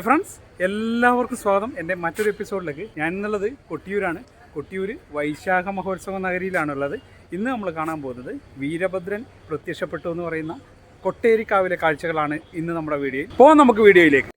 Hi friends എല്ലാവർക്കും സ്വാഗതം. എന്റെ മറ്റൊരു എപ്പിസോഡിലേക്ക് ഞാൻ ഇന്നുള്ളത് കൊട്ടിയൂരാണ്. കൊട്ടിയൂർ വൈശാഖ മഹോത്സവ നഗരിയിലാണുള്ളത്. ഇന്ന് നമ്മൾ കാണാൻ പോകുന്നത് വീരഭദ്രൻ പ്രത്യക്ഷപ്പെട്ടു എന്ന് പറയുന്ന കൊട്ടേരിക്കാവിലെ കാഴ്ചകളാണ് ഇന്ന് നമ്മുടെ വീഡിയോയിൽ. പോകാം നമുക്ക് വീഡിയോയിലേക്ക്.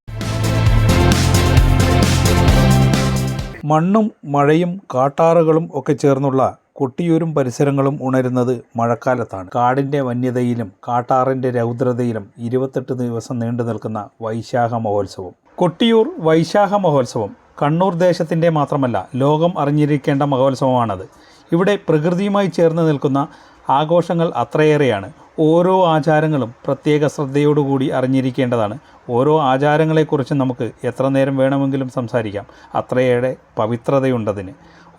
മണ്ണും മഴയും കാട്ടാറുകളും ഒക്കെ ചേർന്നുള്ള കൊട്ടിയൂരും പരിസരങ്ങളും ഉണരുന്നത് മഴക്കാലത്താണ്. കാടിന്റെ വന്യതയിലും കാട്ടാറിന്റെ രൗദ്രതയിലും ഇരുപത്തെട്ട് ദിവസം നീണ്ടു നിൽക്കുന്ന വൈശാഖ മഹോത്സവം. കൊട്ടിയൂർ വൈശാഖ മഹോത്സവം കണ്ണൂർ ദേശത്തിന്റെ മാത്രമല്ല ലോകം അറിഞ്ഞിരിക്കേണ്ട മഹോത്സവമാണത്. ഇവിടെ പ്രകൃതിയുമായി ചേർന്ന് നിൽക്കുന്ന ആഘോഷങ്ങൾ അത്രയേറെയാണ്. ഓരോ ആചാരങ്ങളും പ്രത്യേക ശ്രദ്ധയോടുകൂടി അറിഞ്ഞിരിക്കേണ്ടതാണ്. ഓരോ ആചാരങ്ങളെക്കുറിച്ച് നമുക്ക് എത്ര നേരം വേണമെങ്കിലും സംസാരിക്കാം. അത്രയേറെ പവിത്രതയുണ്ടതിന്.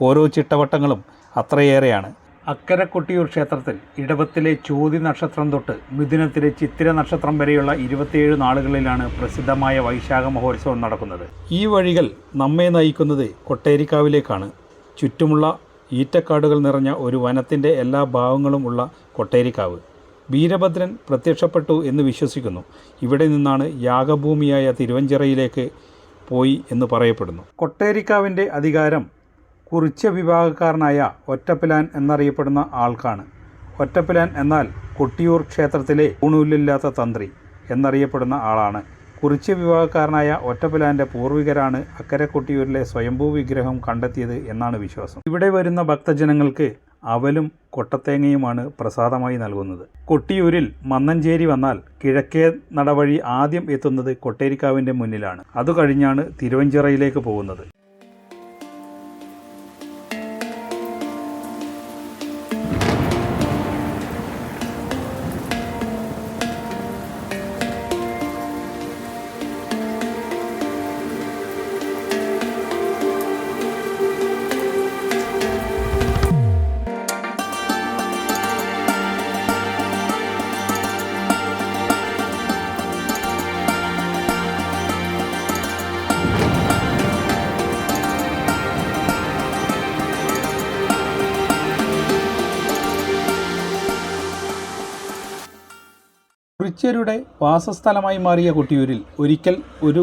ഓരോ ചിട്ടവട്ടങ്ങളും അത്രയേറെയാണ്. അക്കരക്കൊട്ടിയൂർ ക്ഷേത്രത്തിൽ ഇടവത്തിലെ ചോതി നക്ഷത്രം തൊട്ട് മിഥുനത്തിലെ ചിത്തിര നക്ഷത്രം വരെയുള്ള ഇരുപത്തിയേഴ് നാളുകളിലാണ് പ്രസിദ്ധമായ വൈശാഖ മഹോത്സവം നടക്കുന്നത്. ഈ വഴികൾ നമ്മെ നയിക്കുന്നത് കൊട്ടേരിക്കാവിലേക്കാണ്. ചുറ്റുമുള്ള ഈറ്റക്കാടുകൾ നിറഞ്ഞ ഒരു വനത്തിന്റെ എല്ലാ ഭാവങ്ങളും ഉള്ള കൊട്ടേരിക്കാവ്. വീരഭദ്രൻ പ്രത്യക്ഷപ്പെട്ടു എന്ന് വിശ്വസിക്കുന്നു. ഇവിടെ നിന്നാണ് യാഗഭൂമിയായ തിരുവഞ്ചിറയിലേക്ക് പോയി എന്ന് പറയപ്പെടുന്നു. കൊട്ടേരിക്കാവിന്റെ അധികാരം കുറിച്യ വിഭാഗക്കാരനായ ഒറ്റപ്പിലാൻ എന്നറിയപ്പെടുന്ന ആൾക്കാണ്. ഒറ്റപ്പിലാൻ എന്നാൽ കൊട്ടിയൂർ ക്ഷേത്രത്തിലെ ഊണുല്ലില്ലാത്ത തന്ത്രി എന്നറിയപ്പെടുന്ന ആളാണ്. കുറിച്യ വിഭാഗക്കാരനായ ഒറ്റപ്പിലാന്റെ പൂർവികരാണ് അക്കരെ കൊട്ടിയൂരിലെ സ്വയംഭൂ വിഗ്രഹം കണ്ടെത്തിയത് എന്നാണ് വിശ്വാസം. ഇവിടെ വരുന്ന ഭക്തജനങ്ങൾക്ക് അവലും കൊട്ടത്തേങ്ങയുമാണ് പ്രസാദമായി നൽകുന്നത്. കൊട്ടിയൂരിൽ മന്നഞ്ചേരി വന്നാൽ കിഴക്കേ നടവഴി ആദ്യം എത്തുന്നത് കൊട്ടേരിക്കാവിന്റെ മുന്നിലാണ്. അതു കഴിഞ്ഞാണ് തിരുവഞ്ചിറയിലേക്ക് പോകുന്നത്. കുറിച്യരുടെ വാസസ്ഥലമായി മാറിയ കൊട്ടിയൂരിൽ ഒരിക്കൽ ഒരു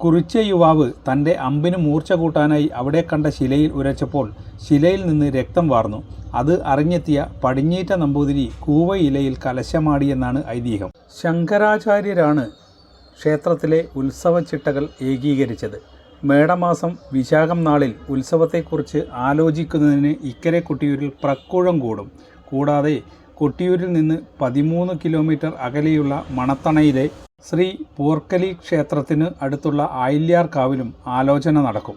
കുറിച്യ യുവാവ് തന്റെ അമ്പിന് മൂർച്ച കൂട്ടാനായി അവിടെ കണ്ട ശിലയിൽ ഉരച്ചപ്പോൾ ശിലയിൽ നിന്ന് രക്തം വാർന്നു. അത് അറിഞ്ഞെത്തിയ പടിഞ്ഞീറ്റ നമ്പൂതിരി കൂവയിലയിൽ കലശമാടിയെന്നാണ് ഐതിഹ്യം. ശങ്കരാചാര്യരാണ് ക്ഷേത്രത്തിലെ ഉത്സവച്ചിട്ടകൾ ഏകീകരിച്ചത്. മേടമാസം വിശാഖം നാളിൽ ഉത്സവത്തെക്കുറിച്ച് ആലോചിക്കുന്നതിന് ഇക്കരെ കുട്ടിയൂരിൽ പ്രക്കുഴം കൂടും. കൂടാതെ കൊട്ടിയൂരിൽ നിന്ന് പതിമൂന്ന് കിലോമീറ്റർ അകലെയുള്ള മണത്തണയിലെ ശ്രീ പോർക്കലി ക്ഷേത്രത്തിന് അടുത്തുള്ള ആയില്യാർക്കാവിലും ആലോചന നടക്കും.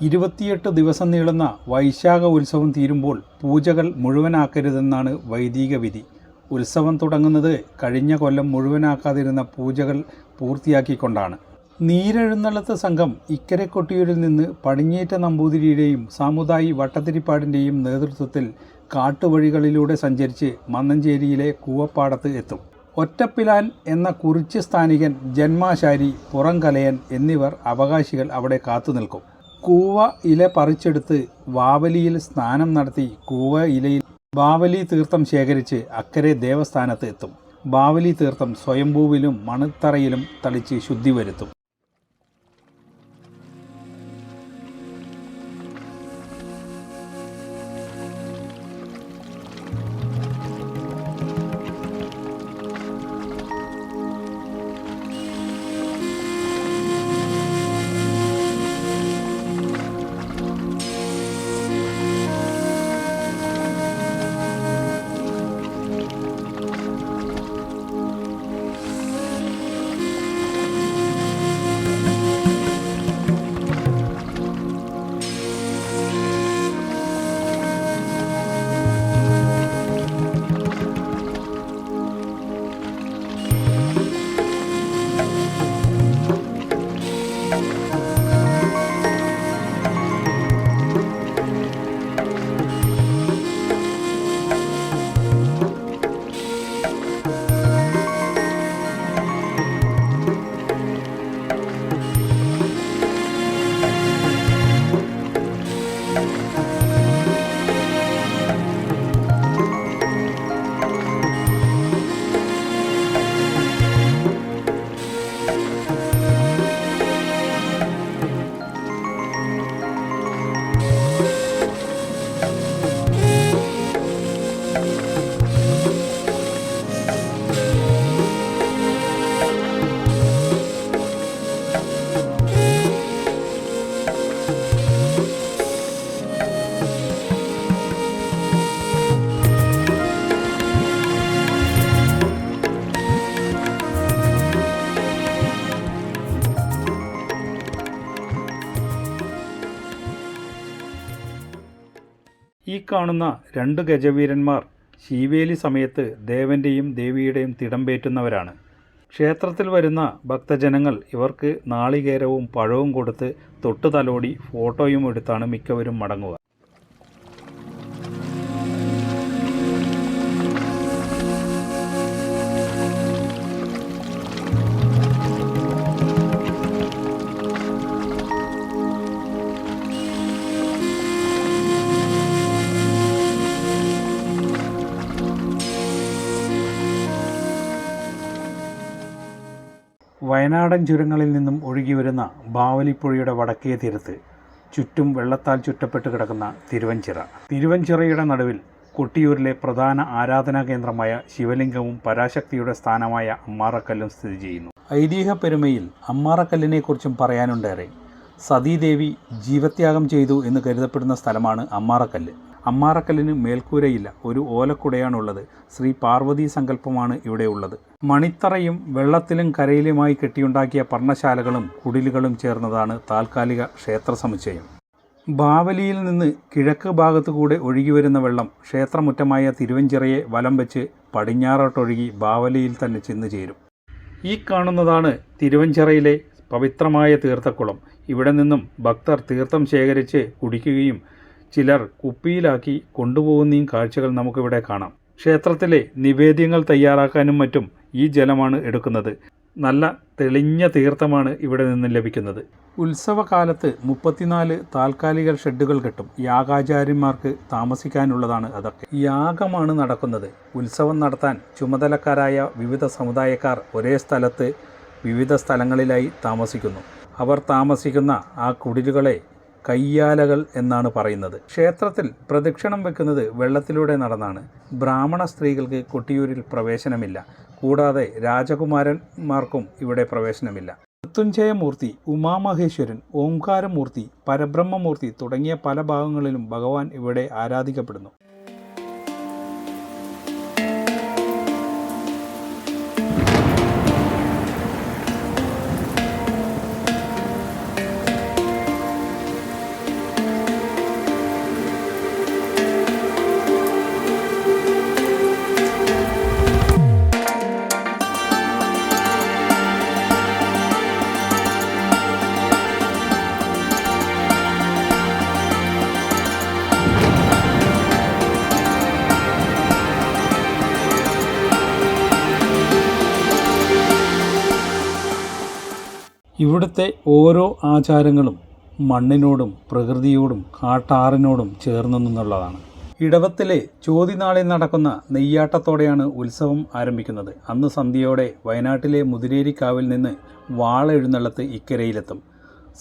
ഇരുപത്തിയെട്ട് ദിവസം നീളുന്ന വൈശാഖ ഉത്സവം തീരുമ്പോൾ പൂജകൾ മുഴുവനാക്കരുതെന്നാണ് വൈദിക വിധി. ഉത്സവം തുടങ്ങുന്നത് കഴിഞ്ഞ കൊല്ലം മുഴുവനാക്കാതിരുന്ന പൂജകൾ പൂർത്തിയാക്കിക്കൊണ്ടാണ്. നീരെഴുന്നള്ളത്ത് സംഘം ഇക്കരെ കൊട്ടിയൂരിൽ നിന്ന് പടിഞ്ഞേറ്റ നമ്പൂതിരിയുടെയും സാമുദായി വട്ടത്തിരിപ്പാടിന്റെയും നേതൃത്വത്തിൽ കാട്ടുവഴികളിലൂടെ സഞ്ചരിച്ച് മന്നഞ്ചേരിയിലെ കൂവപ്പാടത്ത് എത്തും. ഒറ്റപ്പിലാൻ എന്ന കുറിച്ച് സ്ഥാനികൻ ജന്മാശാരി പുറംകലയൻ എന്നിവർ അവകാശികൾ അവിടെ കാത്തുനിൽക്കും. കൂവ ഇല പറിച്ചെടുത്ത് വാവലിയിൽ സ്നാനം നടത്തി കൂവ ഇലയിൽ ബാവലി തീർത്ഥം ശേഖരിച്ച് അക്കരെ ദേവസ്ഥാനത്ത് എത്തും. ബാവലി തീർത്ഥം സ്വയംഭൂവിലും മണത്തറയിലും തളിച്ച് ശുദ്ധി വരുത്തും. കാണുന്ന രണ്ട് ഗജവീരന്മാർ ശീവേലി സമയത്ത് ദേവന്റെയും ദേവിയുടെയും തിടമ്പേറ്റുന്നവരാണ് ക്ഷേത്രത്തിൽ വരുന്ന ഭക്തജനങ്ങൾ ഇവർക്ക് നാളികേരവും പഴവും കൊടുത്ത് തൊട്ടു തലോടി ഫോട്ടോയും എടുത്താണ് മിക്കവരും മടങ്ങുക. വയനാടൻ ചുരങ്ങളിൽ നിന്നും ഒഴുകി വരുന്ന ബാവലിപ്പുഴയുടെ വടക്കേ തീരത്ത് ചുറ്റും വെള്ളത്താൽ ചുറ്റപ്പെട്ട് കിടക്കുന്ന തിരുവഞ്ചിറ. തിരുവഞ്ചിറയുടെ നടുവിൽ കൊട്ടിയൂരിലെ പ്രധാന ആരാധനാ കേന്ദ്രമായ ശിവലിംഗവും പരാശക്തിയുടെ സ്ഥാനമായ അമ്മാറക്കല്ലും സ്ഥിതി ചെയ്യുന്നു. ഐതിഹ്യ പെരുമയിൽ അമ്മാറക്കല്ലിനെക്കുറിച്ചും പറയാനുണ്ടേറെ. സതീദേവി ജീവത്യാഗം ചെയ്തു എന്ന് കരുതപ്പെടുന്ന സ്ഥലമാണ് അമ്മാറക്കല്ല്. അമ്മാറക്കല്ലിന് മേൽക്കൂരയില്ല ഒരു ഓലക്കുടയാണുള്ളത്. ശ്രീ പാർവതി സങ്കല്പമാണ് ഇവിടെ ഉള്ളത് മണിത്തറയും വെള്ളത്തിലും കരയിലുമായി കെട്ടിയുണ്ടാക്കിയ പർണശാലകളും കുടിലുകളും ചേർന്നതാണ് താൽക്കാലിക ക്ഷേത്ര സമുച്ചയം. ബാവലിയിൽ നിന്ന് കിഴക്ക് ഭാഗത്തുകൂടെ ഒഴുകിവരുന്ന വെള്ളം ക്ഷേത്രമുറ്റമായ തിരുവഞ്ചിറയെ വലം വെച്ച് പടിഞ്ഞാറോട്ടൊഴുകി ബാവലിയിൽ തന്നെ ചെന്നു ചേരും. ഈ കാണുന്നതാണ് തിരുവഞ്ചിറയിലെ പവിത്രമായ തീർത്ഥക്കുളം. ഇവിടെ നിന്നും ഭക്തർ തീർത്ഥം ശേഖരിച്ച് കുടിക്കുകയും ചിലർ കുപ്പിയിലാക്കി കൊണ്ടുപോകുന്നയും കാഴ്ചകൾ നമുക്കിവിടെ കാണാം. ക്ഷേത്രത്തിലെ നിവേദ്യങ്ങൾ തയ്യാറാക്കാനും മറ്റും ഈ ജലമാണ് എടുക്കുന്നത്. നല്ല തെളിഞ്ഞ തീർത്ഥമാണ് ഇവിടെ നിന്ന് ലഭിക്കുന്നത്. ഉത്സവകാലത്ത് മുപ്പത്തിനാല് താൽക്കാലിക ഷെഡുകൾ കിട്ടും. യാഗാചാര്യന്മാർക്ക് താമസിക്കാനുള്ളതാണ് അതൊക്കെ. യാഗമാണ് നടക്കുന്നത്. ഉത്സവം നടത്താൻ ചുമതലക്കാരായ വിവിധ സമുദായക്കാർ ഒരേ സ്ഥലത്ത് വിവിധ സ്ഥലങ്ങളിലായി താമസിക്കുന്നു. അവർ താമസിക്കുന്ന ആ കുടിലുകളെ കയ്യാലകൾ എന്നാണ് പറയുന്നത്. ക്ഷേത്രത്തിൽ പ്രദക്ഷിണം വെക്കുന്നത് വെള്ളത്തിലൂടെ നടന്നാണ്. ബ്രാഹ്മണ സ്ത്രീകൾക്ക് കൊട്ടിയൂരിൽ പ്രവേശനമില്ല. കൂടാതെ രാജകുമാരന്മാർക്കും ഇവിടെ പ്രവേശനമില്ല. മൃത്യുഞ്ജയമൂർത്തി ഉമാമഹേശ്വരൻ ഓംകാരമൂർത്തി പരബ്രഹ്മമൂർത്തി തുടങ്ങിയ പല ഭാഗങ്ങളിലും ഭഗവാൻ ഇവിടെ ആരാധിക്കപ്പെടുന്നു. ഇവിടുത്തെ ഓരോ ആചാരങ്ങളും മണ്ണിനോടും പ്രകൃതിയോടും കാട്ടാറിനോടും ചേർന്നു നിന്നുള്ളതാണ്. ഇടവത്തിലെ ചോതിനാളിൽ നടക്കുന്ന നെയ്യാട്ടത്തോടെയാണ് ഉത്സവം ആരംഭിക്കുന്നത്. അന്ന് സന്ധ്യയോടെ വയനാട്ടിലെ മുതിരേരിക്കാവിൽ നിന്ന് വാള എഴുന്നള്ളത്ത് ഇക്കരയിലെത്തും.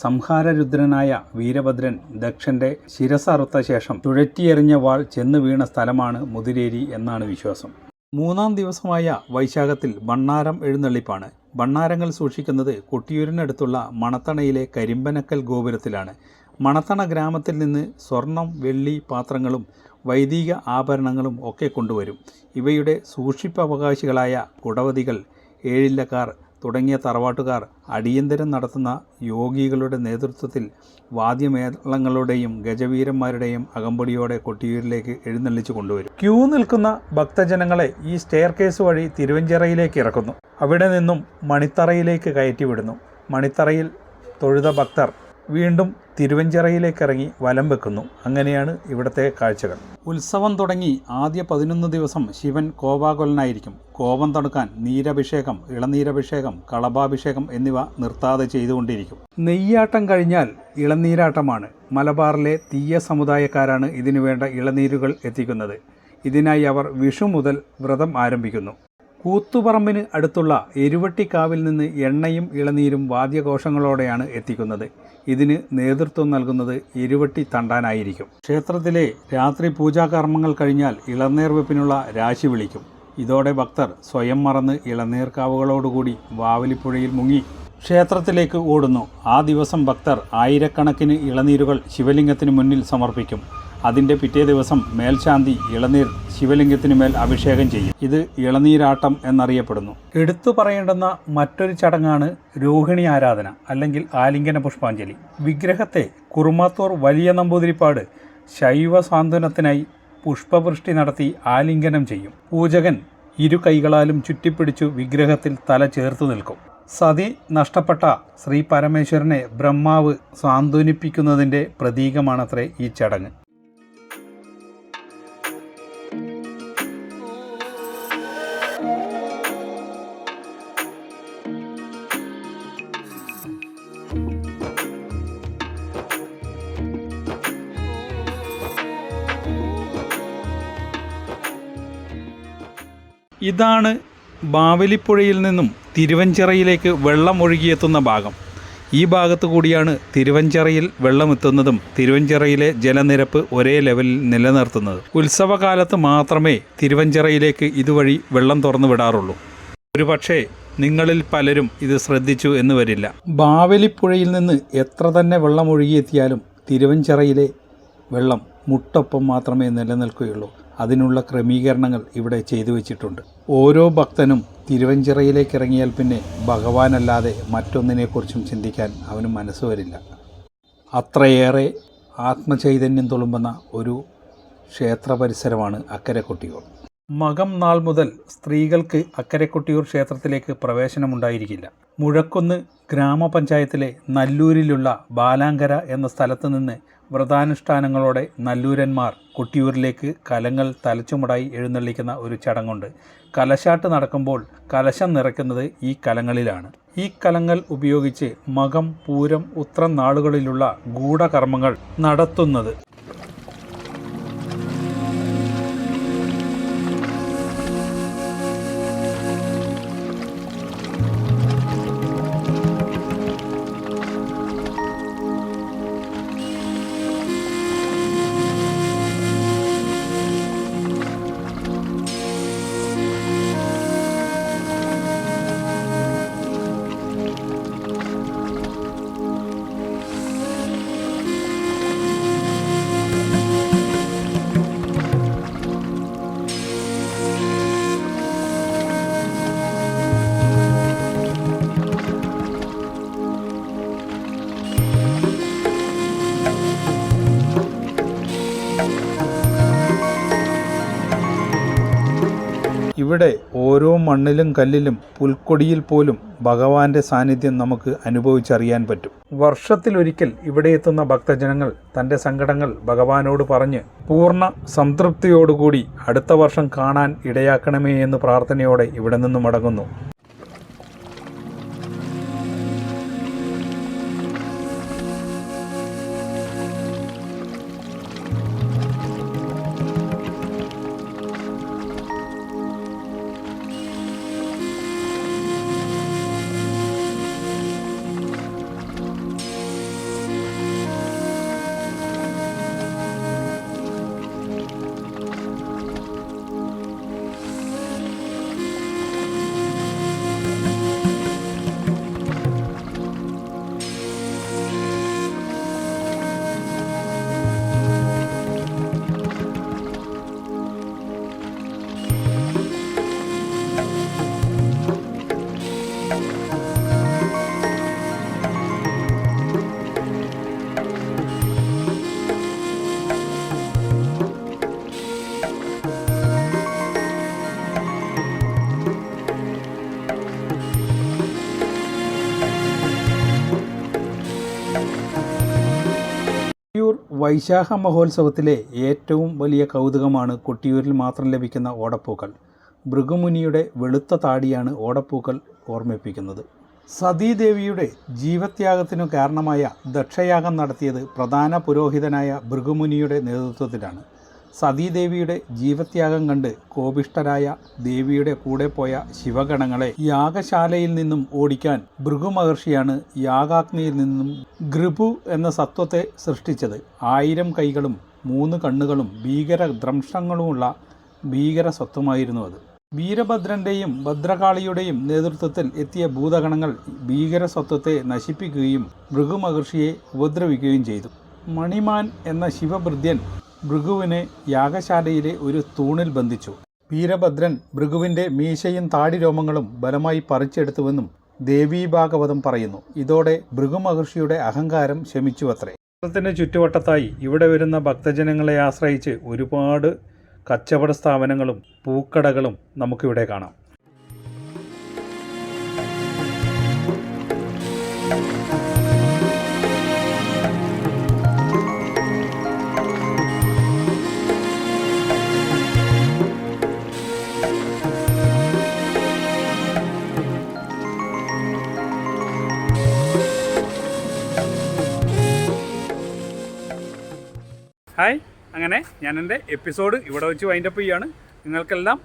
സംഹാരരുദ്രനായ വീരഭദ്രൻ ദക്ഷന്റെ ശിരസറുത്ത ശേഷം ചുഴറ്റിയെറിഞ്ഞ വാൾ ചെന്ന് വീണ സ്ഥലമാണ് മുതിരേരി എന്നാണ് വിശ്വാസം. മൂന്നാം ദിവസമായ വൈശാഖത്തിൽ ബണ്ണാരം എഴുന്നള്ളിപ്പാണ്. ബണ്ണാരങ്ങൾ സൂക്ഷിക്കുന്നത് കൊട്ടിയൂരിനടുത്തുള്ള മണത്തണയിലെ കരിമ്പനക്കൽ ഗോപുരത്തിലാണ്. മണത്തണ ഗ്രാമത്തിൽ നിന്ന് സ്വർണം വെള്ളി പാത്രങ്ങളും വൈദിക ആഭരണങ്ങളും ഒക്കെ കൊണ്ടുവരും. ഇവയുടെ സൂക്ഷിപ്പവകാശികളായ കുടവതികൾ ഏഴില്ലക്കാർ തുടങ്ങിയ തറവാട്ടുകാർ അടിയന്തരം നടത്തുന്ന യോഗികളുടെ നേതൃത്വത്തിൽ വാദ്യമേളങ്ങളുടെയും ഗജവീരന്മാരുടെയും അകമ്പടിയോടെ കൊട്ടിയൂരിലേക്ക് എഴുന്നള്ളിച്ചു കൊണ്ടുവരും. ക്യൂ നിൽക്കുന്ന ഭക്തജനങ്ങളെ ഈ സ്റ്റെയർ കേസ് വഴി തിരുവഞ്ചിറയിലേക്ക് ഇറക്കുന്നു. അവിടെ നിന്നും മണിത്തറയിലേക്ക് കയറ്റിവിടുന്നു മണിത്തറയിൽ തൊഴുത ഭക്തർ വീണ്ടും തിരുവഞ്ചിറയിലേക്ക് ഇറങ്ങി വലം വെക്കുന്നു. അങ്ങനെയാണ് ഇവിടുത്തെ കാഴ്ചകൾ. ഉത്സവം തുടങ്ങി ആദ്യ പതിനൊന്ന് ദിവസം ശിവൻ കോപാകുലനായിരിക്കും. കോപം തണുക്കാൻ നീരഭിഷേകം ഇളനീരഭിഷേകം കളഭാഭിഷേകം എന്നിവ നിർത്താതെ ചെയ്തുകൊണ്ടിരിക്കും. നെയ്യാട്ടം കഴിഞ്ഞാൽ ഇളനീരാട്ടമാണ്. മലബാറിലെ തീയ സമുദായക്കാരാണ് ഇതിനു വേണ്ട ഇളനീരുകൾ എത്തിക്കുന്നത്. ഇതിനായി അവർ വിഷു മുതൽ വ്രതം ആരംഭിക്കുന്നു. കൂത്തുപറമ്പിന് അടുത്തുള്ള എരുവട്ടിക്കാവിൽ നിന്ന് എണ്ണയും ഇളനീരും വാദ്യഘോഷങ്ങളോടെയാണ് എത്തിക്കുന്നത്. ഇതിന് നേതൃത്വം നൽകുന്നത് എരുവട്ടി തണ്ടാനായിരിക്കും. ക്ഷേത്രത്തിലെ രാത്രി പൂജാകർമ്മങ്ങൾ കഴിഞ്ഞാൽ ഇളനീർ വെപ്പിനുള്ള രാശി വിളിക്കും. ഇതോടെ ഭക്തർ സ്വയം മറന്ന് ഇളനീർക്കാവുകളോടുകൂടി വാവലിപ്പുഴയിൽ മുങ്ങി ക്ഷേത്രത്തിലേക്ക് ഓടുന്നു. ആ ദിവസം ഭക്തർ ആയിരക്കണക്കിന് ഇളനീരുകൾ ശിവലിംഗത്തിന് മുന്നിൽ സമർപ്പിക്കും. അതിന്റെ പിറ്റേ ദിവസം മേൽശാന്തി ഇളനീർ ശിവലിംഗത്തിനു മേൽ അഭിഷേകം ചെയ്യും. ഇത് ഇളനീരാട്ടം എന്നറിയപ്പെടുന്നു. എടുത്തു പറയേണ്ടുന്ന മറ്റൊരു ചടങ്ങാണ് രോഹിണി ആരാധന അല്ലെങ്കിൽ ആലിംഗന പുഷ്പാഞ്ജലി. വിഗ്രഹത്തെ കുറുമാത്തൂർ വലിയ നമ്പൂതിരിപ്പാട് ശൈവ സാന്ത്വനത്തിനായി പുഷ്പവൃഷ്ടി നടത്തി ആലിംഗനം ചെയ്യും. പൂജകൻ ഇരു കൈകളാലും ചുറ്റിപ്പിടിച്ചു വിഗ്രഹത്തിൽ തല ചേർത്തു നിൽക്കും. സതി നഷ്ടപ്പെട്ട ശ്രീ പരമേശ്വരനെ ബ്രഹ്മാവ് സാന്ത്വനിപ്പിക്കുന്നതിന്റെ പ്രതീകമാണത്രേ ഈ ചടങ്ങ്. ഇതാണ് ബാവലിപ്പുഴയിൽ നിന്നും തിരുവഞ്ചിറയിലേക്ക് വെള്ളം ഒഴുകിയെത്തുന്ന ഭാഗം. ഈ ഭാഗത്തു കൂടിയാണ് തിരുവഞ്ചിറയിൽ വെള്ളമെത്തുന്നതും തിരുവഞ്ചിറയിലെ ജലനിരപ്പ് ഒരേ ലെവലിൽ നിലനിർത്തുന്നത്. ഉത്സവകാലത്ത് മാത്രമേ തിരുവഞ്ചിറയിലേക്ക് ഇതുവഴി വെള്ളം തുറന്നു വിടാറുള്ളൂ. ഒരുപക്ഷേ നിങ്ങളിൽ പലരും ഇത് ശ്രദ്ധിച്ചു എന്ന് വരില്ല. ബാവലിപ്പുഴയിൽ നിന്ന് എത്ര തന്നെ വെള്ളം ഒഴുകിയെത്തിയാലും തിരുവഞ്ചിറയിലെ വെള്ളം മുട്ടൊപ്പം മാത്രമേ നിലനിൽക്കുകയുള്ളൂ. അതിനുള്ള ക്രമീകരണങ്ങൾ ഇവിടെ ചെയ്തു വച്ചിട്ടുണ്ട്. ഓരോ ഭക്തനും തിരുവഞ്ചിറയിലേക്ക് ഇറങ്ങിയാൽ പിന്നെ ഭഗവാനല്ലാതെ മറ്റൊന്നിനെക്കുറിച്ചും ചിന്തിക്കാൻ അവന് മനസ്സ് വരില്ല. അത്രയേറെ ആത്മചൈതന്യം തുളുമ്പുന്ന ഒരു ക്ഷേത്ര പരിസരമാണ് അക്കരെ കൊട്ടിയൂർ മകം നാൾ മുതൽ സ്ത്രീകൾക്ക് അക്കരെ കൊട്ടിയൂർ ക്ഷേത്രത്തിലേക്ക് പ്രവേശനമുണ്ടായിരിക്കില്ല. മുഴക്കുന്ന് ഗ്രാമപഞ്ചായത്തിലെ നല്ലൂരിലുള്ള ബാലാങ്കര എന്ന സ്ഥലത്ത് നിന്ന് വ്രതാനുഷ്ഠാനങ്ങളോടെ നല്ലൂരന്മാർ കൊട്ടിയൂരിലേക്ക് കലങ്ങൾ തലച്ചുമടായി എഴുന്നള്ളിക്കുന്ന ഒരു ചടങ്ങുണ്ട്. കലശാട്ട് നടക്കുമ്പോൾ കലശം നിറയ്ക്കുന്നത് ഈ കലങ്ങളിലാണ്. ഈ കലങ്ങൾ ഉപയോഗിച്ച് മകം പൂരം ഉത്രം നാളുകളിലുള്ള ഗൂഢകർമ്മങ്ങൾ നടത്തുന്നത്. ഇവിടെ ഓരോ മണ്ണിലും കല്ലിലും പുൽക്കൊടിയിൽ പോലും ഭഗവാന്റെ സാന്നിധ്യം നമുക്ക് അനുഭവിച്ചറിയാൻ പറ്റും. വർഷത്തിലൊരിക്കൽ ഇവിടെ എത്തുന്ന ഭക്തജനങ്ങൾ തന്റെ സങ്കടങ്ങൾ ഭഗവാനോട് പറഞ്ഞ് പൂർണ സംതൃപ്തിയോടുകൂടി അടുത്ത വർഷം കാണാൻ ഇടയാക്കണമേ എന്ന് പ്രാർത്ഥനയോടെ ഇവിടെ നിന്നും മടങ്ങുന്നു. വൈശാഖ മഹോത്സവത്തിലെ ഏറ്റവും വലിയ കൗതുകമാണ് കൊട്ടിയൂരിൽ മാത്രം ലഭിക്കുന്ന ഓടപ്പൂക്കൾ. ഭൃഗുമുനിയുടെ വെളുത്ത താടിയാണ് ഓടപ്പൂക്കൾ ഓർമ്മിപ്പിക്കുന്നത്. സതീദേവിയുടെ ജീവത്യാഗത്തിനു കാരണമായ ദക്ഷയാഗം നടത്തിയത് പ്രധാന പുരോഹിതനായ ഭൃഗുമുനിയുടെ നേതൃത്വത്തിലാണ്. സതീദേവിയുടെ ജീവത്യാഗം കണ്ട് കോപിഷ്ടരായ ദേവിയുടെ കൂടെ പോയ ശിവഗണങ്ങളെ യാഗശാലയിൽ നിന്നും ഓടിക്കാൻ ഭൃഗു മഹർഷിയാണ് യാഗാഗ്നിയിൽ നിന്നും ഗൃഭു എന്ന സത്വത്തെ സൃഷ്ടിച്ചത്. ആയിരം കൈകളും മൂന്ന് കണ്ണുകളും ഭീകര ദ്രംശങ്ങളുമുള്ള ഭീകര സ്വത്വമായിരുന്നു അത്. വീരഭദ്രന്റെയും ഭദ്രകാളിയുടെയും നേതൃത്വത്തിൽ എത്തിയ ഭൂതഗണങ്ങൾ ഭീകര സ്വത്വത്തെ നശിപ്പിക്കുകയും ഭൃഗു മഹർഷിയെ ഉപദ്രവിക്കുകയും ചെയ്തു. മണിമാൻ എന്ന ശിവഭൃത്യൻ ഭൃഗുവിനെ യാഗശാലയിലെ ഒരു തൂണിൽ ബന്ധിച്ചു. വീരഭദ്രൻ ഭൃഗുവിന്റെ മീശയും താടിരോമങ്ങളും ബലമായി പറിച്ചെടുത്തുവെന്നും ദേവീഭാഗവതം പറയുന്നു. ഇതോടെ ഭൃഗു മഹർഷിയുടെ അഹങ്കാരം ശമിച്ചു അത്രേ ക്ഷേത്രത്തിന് ചുറ്റുവട്ടത്തായി ഇവിടെ വരുന്ന ഭക്തജനങ്ങളെ ആശ്രയിച്ച് ഒരുപാട് കച്ചവട സ്ഥാപനങ്ങളും പൂക്കടകളും നമുക്കിവിടെ കാണാം. അങ്ങനെ ഞാൻ എന്റെ എപ്പിസോഡ് ഇവിടെ വെച്ച് വൈൻഡപ്പ് ചെയ്യുകയാണ് നിങ്ങൾക്കെല്ലാം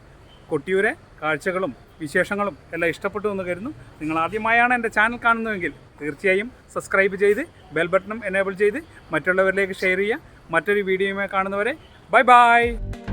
കൊട്ടിയൂരെ കാഴ്ചകളും വിശേഷങ്ങളും എല്ലാം ഇഷ്ടപ്പെട്ടു എന്ന് കരുതുന്നു. നിങ്ങൾ ആദ്യമായാണ് എന്റെ ചാനൽ കാണുന്നതെങ്കിൽ തീർച്ചയായും സബ്സ്ക്രൈബ് ചെയ്ത് ബെൽ ബട്ടണും എനേബിൾ ചെയ്ത് മറ്റുള്ളവരിലേക്ക് ഷെയർ ചെയ്യുക. മറ്റൊരു വീഡിയോയുമായി കാണുന്നവരെ ബൈ ബൈ